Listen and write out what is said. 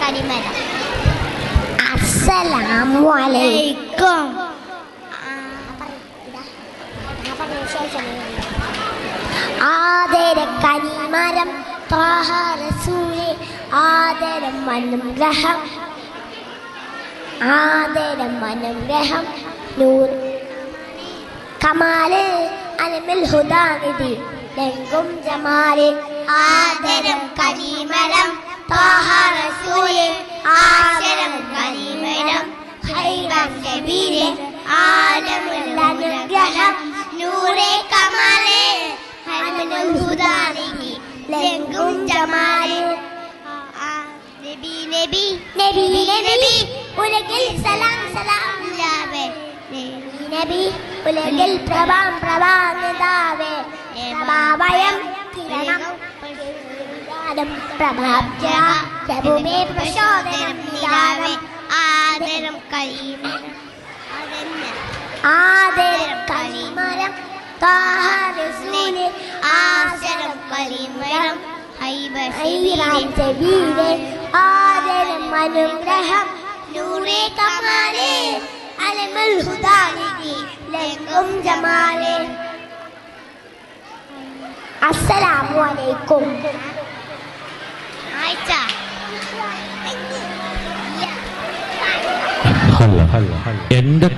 കനിമരം അസ്സലാമു അലൈക്കും. ആദര കനിമരം ത്വാഹ റസൂലെ ആദരം അനുഗ്രഹം. ആദരം അനുഗ്രഹം നൂർ. കമാൽ അനമിൽ ഹുദാനിധി ജമാൽ ആദരം كبير عالم المنجلة نور كمال حمل الهدى لنجم جمال நபி நபி நபி நபி உலகில் சலாம் சலாம் நிலாவே நபி நபி உலகில் பிரபாம் பிரபாம் நிலாவே பிரபாவயம் கிரணம் பிரபாப்ஜா பிரபுவே பிரசோதனம் ആദരം കളിമരം താഹരസൂലെ ആദരം കരീമരം ഹൈബ ഐറാം സബീലെ ആദരം അനുഗ്രഹം നൂറെ കമാലെ അലമുൽ ജമാലേ ലങ്കും ജമാലെ. അസ്സലാമു അലൈക്കും. ആയിച്ച എന്റെ